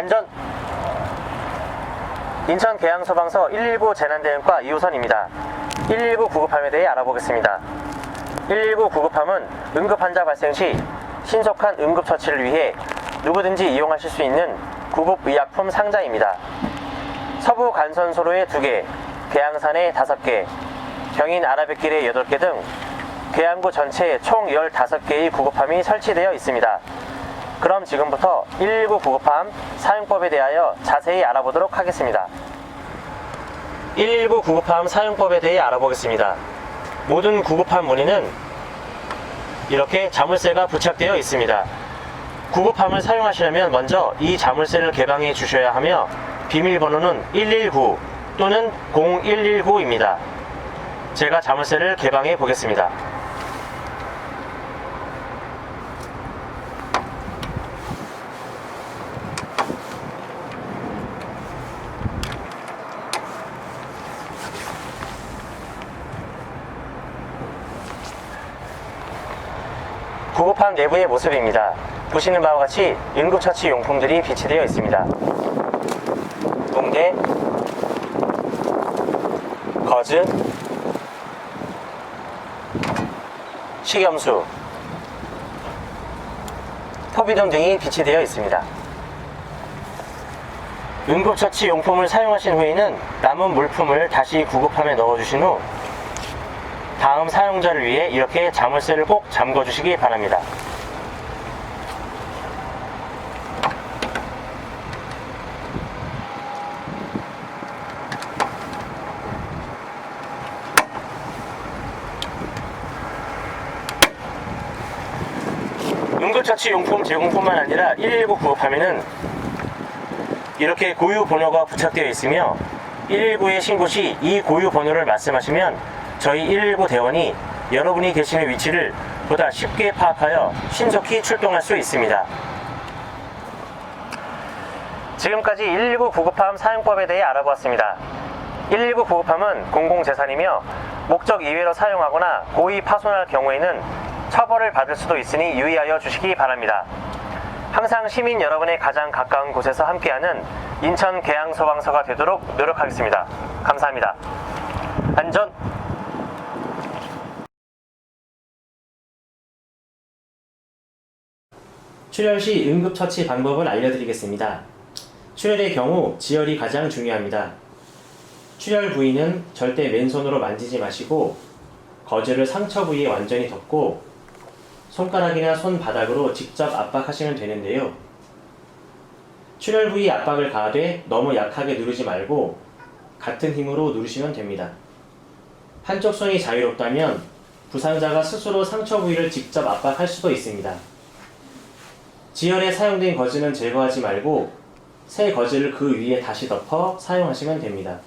안전 인천 계양소방서 119 재난대응과 2호선입니다. 119 구급함에 대해 알아보겠습니다. 119 구급함은 응급 환자 발생 시 신속한 응급 처치를 위해 누구든지 이용하실 수 있는 구급 의약품 상자입니다. 서부 간선소로에 2개, 계양산에 5개, 경인 아라뱃길에 8개 등 계양구 전체에 총 15개의 구급함이 설치되어 있습니다. 그럼 지금부터 119 구급함 사용법에 대하여 자세히 알아보도록 하겠습니다. 119 구급함 사용법에 대해 알아보겠습니다. 모든 구급함 문의는 이렇게 자물쇠가 부착되어 있습니다. 구급함을 사용하시려면 먼저 이 자물쇠를 개방해 주셔야 하며 비밀번호는 119 또는 0119입니다. 제가 자물쇠를 개방해 보겠습니다. 구급함 내부의 모습입니다. 보시는 바와 같이 응급처치 용품들이 비치되어 있습니다. 동대, 거즈, 식염수, 포비돈 등이 비치되어 있습니다. 응급처치 용품을 사용하신 후에는 남은 물품을 다시 구급함에 넣어주신 후 다음 사용자를 위해 이렇게 자물쇠를 꼭 잠궈 주시기 바랍니다. 응급처치 용품 제공뿐만 아니라 119 구급함에는 이렇게 고유 번호가 부착되어 있으며 119에 신고 시 이 고유 번호를 말씀하시면 저희 119 대원이 여러분이 계시는 위치를 보다 쉽게 파악하여 신속히 출동할 수 있습니다. 지금까지 119 구급함 사용법에 대해 알아보았습니다. 119 구급함은 공공재산이며 목적 이외로 사용하거나 고의 파손할 경우에는 처벌을 받을 수도 있으니 유의하여 주시기 바랍니다. 항상 시민 여러분의 가장 가까운 곳에서 함께하는 인천 계양소방서가 되도록 노력하겠습니다. 감사합니다. 안전 출혈 시 응급처치 방법을 알려드리겠습니다. 출혈의 경우 지혈이 가장 중요합니다. 출혈 부위는 절대 맨손으로 만지지 마시고 거즈를 상처 부위에 완전히 덮고 손가락이나 손바닥으로 직접 압박하시면 되는데요. 출혈 부위 압박을 가하되 너무 약하게 누르지 말고 같은 힘으로 누르시면 됩니다. 한쪽 손이 자유롭다면 부상자가 스스로 상처 부위를 직접 압박할 수도 있습니다. 지혈에 사용된 거즈는 제거하지 말고 새 거즈를 그 위에 다시 덮어 사용하시면 됩니다.